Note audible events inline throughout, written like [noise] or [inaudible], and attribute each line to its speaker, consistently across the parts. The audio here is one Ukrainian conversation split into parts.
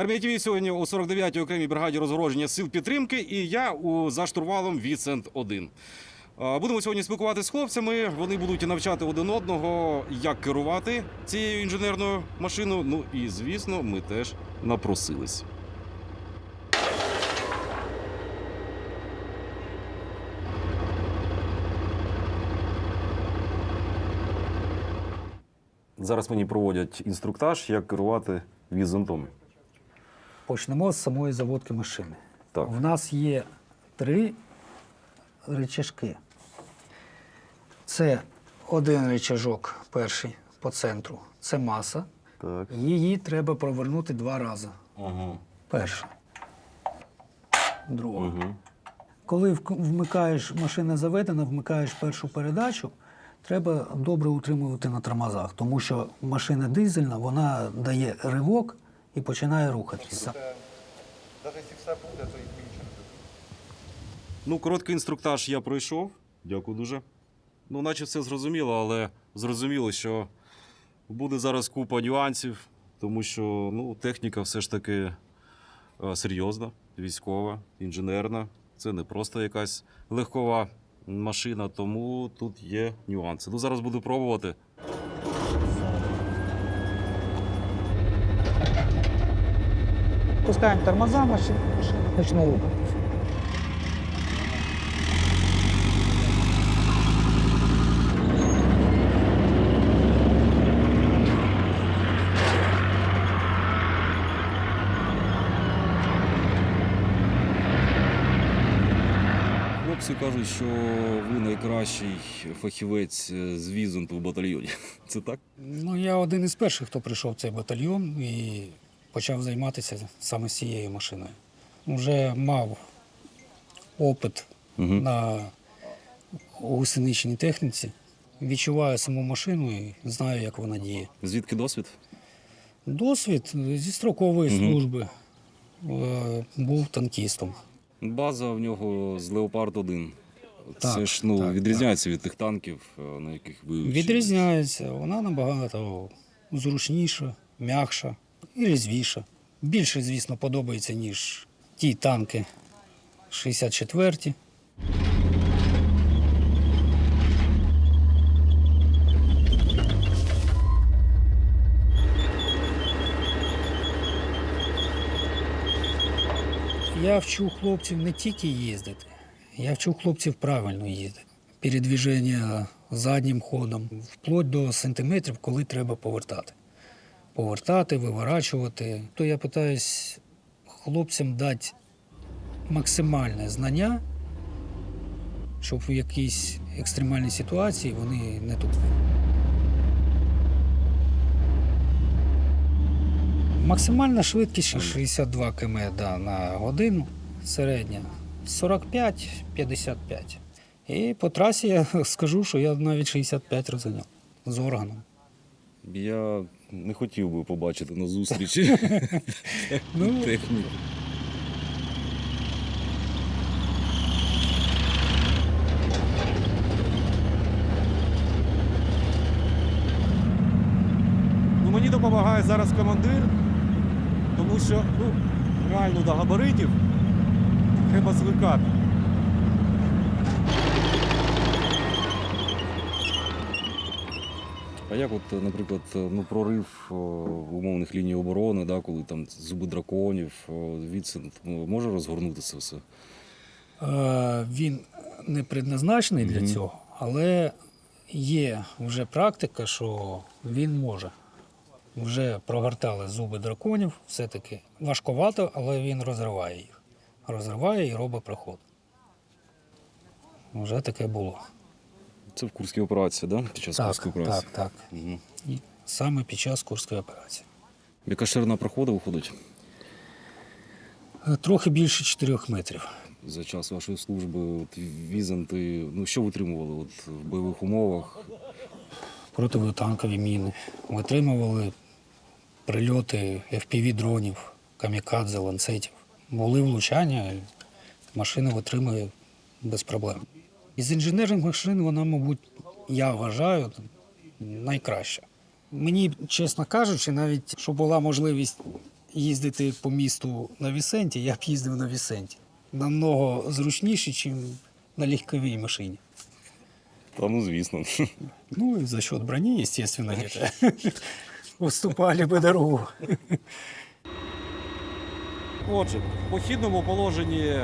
Speaker 1: Армія ТВ сьогодні у 49-й окремій бригаді розгородження сил підтримки, і я у за штурвалом Віцент 1 Будемо сьогодні спілкуватися з хлопцями. Вони будуть навчати один одного, як керувати цією інженерною машиною. Ну і звісно, ми теж напросились. Зараз мені проводять інструктаж, як керувати візантом.
Speaker 2: Почнемо з самої заводки машини.
Speaker 1: Так.
Speaker 2: У нас є три рычажки. Це один рычажок, перший по центру. Це маса.
Speaker 1: Так.
Speaker 2: Її треба провернути два рази.
Speaker 1: Ага.
Speaker 2: Перша. Друга.
Speaker 1: Угу.
Speaker 2: Коли вмикаєш, машина заведена, вмикаєш першу передачу, треба добре утримувати на тормозах, тому що машина дизельна, вона дає ривок і починає рухатися.
Speaker 3: Даже если все буде, то і більше.
Speaker 1: Ну, короткий інструктаж я пройшов. Дякую дуже. Ну, наче все зрозуміло, але зрозуміло, що буде зараз купа нюансів, тому що ну, техніка все ж таки е, серйозна, військова, інженерна. Це не просто якась легкова машина, тому тут є нюанси. Ну, зараз буду пробувати.
Speaker 2: Пускаємо тормоза, рухатися.
Speaker 1: Хлопці кажуть, що ви найкращий фахівець е, з візунту в батальйоні. [laughs] Це так?
Speaker 2: Ну, я один із перших, хто прийшов в цей батальйон і почав займатися саме з цією машиною. Вже мав опит
Speaker 1: Угу.
Speaker 2: на гусеничній техніці, відчуваю саму машину і знаю, як вона діє.
Speaker 1: Звідки досвід?
Speaker 2: Досвід зі строкової
Speaker 1: Мгм.
Speaker 2: служби е, був танкістом.
Speaker 1: База в нього з Леопард 1. Це ж ну,
Speaker 2: так,
Speaker 1: відрізняється від тих танків, е, на яких ви.
Speaker 2: Відрізняється, вона набагато зручніша, м'якша і різвіша. Більше, звісно, подобається, ніж ті танки 64-ті. Я вчу хлопців не тільки їздити, я вчу хлопців правильно їздити. Передвіження заднім ходом, вплоть до сантиметрів, коли треба повертати. Повертати, виворачувати. То я питаюсь хлопцям дати максимальне знання, щоб в якійсь екстремальній ситуації вони не тупили. Максимальна швидкість 62 км да, на годину, середня 45-55. І по трасі я [laughs] скажу, що я навіть 65 розганяв з органом.
Speaker 1: Я не хотів би побачити на зустрічі [laughs]
Speaker 2: Ну,
Speaker 1: техніку. Ну, мені допомагає зараз командир, тому що ну, реально до габаритів треба звикати. А як, от, наприклад, ну, прорив о, умовних ліній оборони, да, коли там зуби драконів, о, відсин ну, може розгорнути це все?
Speaker 2: Е, Він не предназначений для цього, але є вже практика, що він може. Вже прогортали зуби драконів, все-таки важковато, але він розриває їх. Розриває і робить проход. Вже таке було.
Speaker 1: Це в Курській операції, да? Під час
Speaker 2: Так,
Speaker 1: Курської операції.
Speaker 2: так, так.
Speaker 1: Угу.
Speaker 2: І саме під час Курської операції.
Speaker 1: Яка ширина проходу виходить
Speaker 2: Е, Трохи більше 4 метрів.
Speaker 1: за час вашої служби? От, візанти, ну що витримували от, в бойових умовах?
Speaker 2: противотанкові міни. Витримували прильоти FPV-дронів, камікадзе, ланцетів. Були влучання, машина витримує без проблем. Із інженерних машин вона, мабуть, я вважаю, найкраща. Мені, чесно кажучи, навіть що була можливість їздити по місту на Вісенті, я б їздив на Вісенті. Намного зручніше, ніж на легковій машині.
Speaker 1: Та ну звісно. [laughs]
Speaker 2: Ну и за счет брони, естественно, где-то [laughs] уступали бы дорогу.
Speaker 1: Отже, в похідному положенні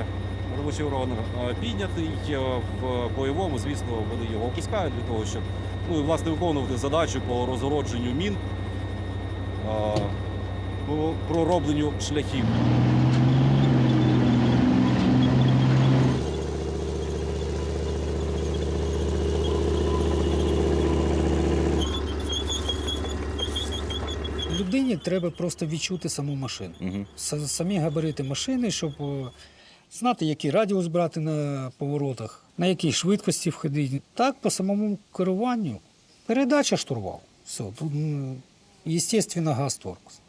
Speaker 1: робочий орган е, піднятий, е, в бойовому, звісно, вони його опускають для того, щоб ну, і, власне, виконувати задачу по розгородженню мін, е, по проробленню шляхів.
Speaker 2: Людині треба просто відчути саму машину.
Speaker 1: Угу.
Speaker 2: Самі габарити машини, щоб знати, який радіус брати на поворотах, на якій швидкості входити. Так, по самому керуванню. Передача штурвал. Все, тут, естественно, газ торкс.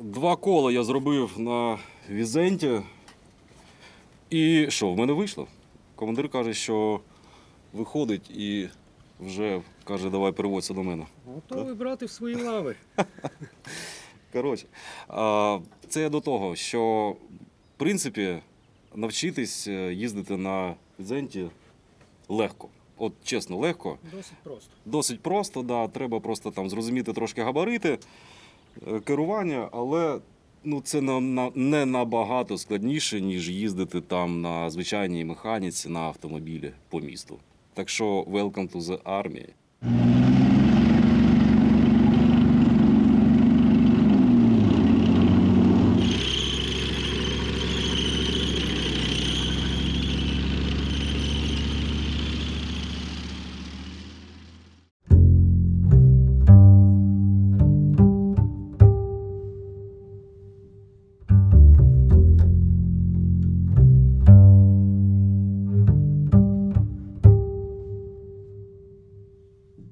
Speaker 1: Два кола я зробив на Візенті. І що, в мене вийшло? Командир каже, що виходить і вже каже, давай переводься до мене.
Speaker 2: Готовий брати в свої лави. [laughs]
Speaker 1: Коротше, це я до того, що в принципі навчитись е, їздити на Візенті легко. От чесно, легко.
Speaker 2: Досить просто.
Speaker 1: Досить просто, да, треба просто там зрозуміти трошки габарити, е, керування, але ну, це на, на, не набагато складніше, ніж їздити там на звичайній механіці на автомобілі по місту. Так що welcome to the army.